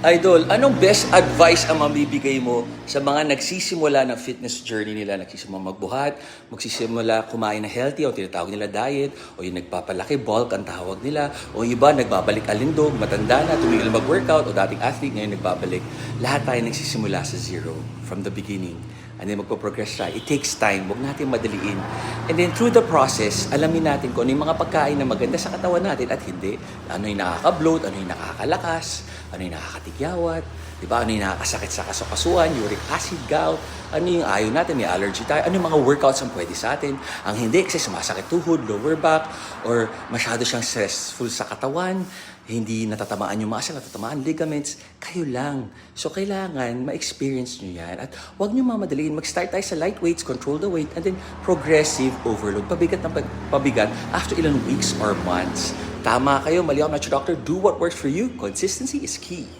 Idol, anong best advice ang mabibigay mo sa mga nagsisimula ng fitness journey nila? Nagsisimula magbuhat, magsisimula kumain na healthy o tinatawag nila diet, o yung nagpapalaki, bulk ang tawag nila, o iba nagbabalik alindog, matanda na, tumigil mag-workout, o dating athlete, ngayon nagbabalik. Lahat tayo nagsisimula sa zero from the beginning. And then magpo-progress tayo. It takes time. Huwag natin madaliin. And then through the process, alamin natin kung ano yung mga pagkain na maganda sa katawan natin at hindi. Ano yung nakaka-bloat, ano yung nakakalakas, ano yung nakakatigyawat, di ba? Ano yung nakakasakit sa kasukasuan, uric acid, gout, ano yung ayaw natin, may allergy tayo, ano yung mga workouts ang pwede sa atin. Ang hindi kasi sumasakit tuhod, lower back, or masyado siyang stressful sa katawan, hindi natatamaan yung muscle, natatamaan ligaments, kayo lang. So, kailangan ma-experience nyo yan. At huwag nyo mamadaliin. Mag-start tayo sa light weights, control the weight, and then progressive overload. Pabigat ng pabigat after ilang weeks or months. Tama kayo, mali ako, doctor. Do what works for you. Consistency is key.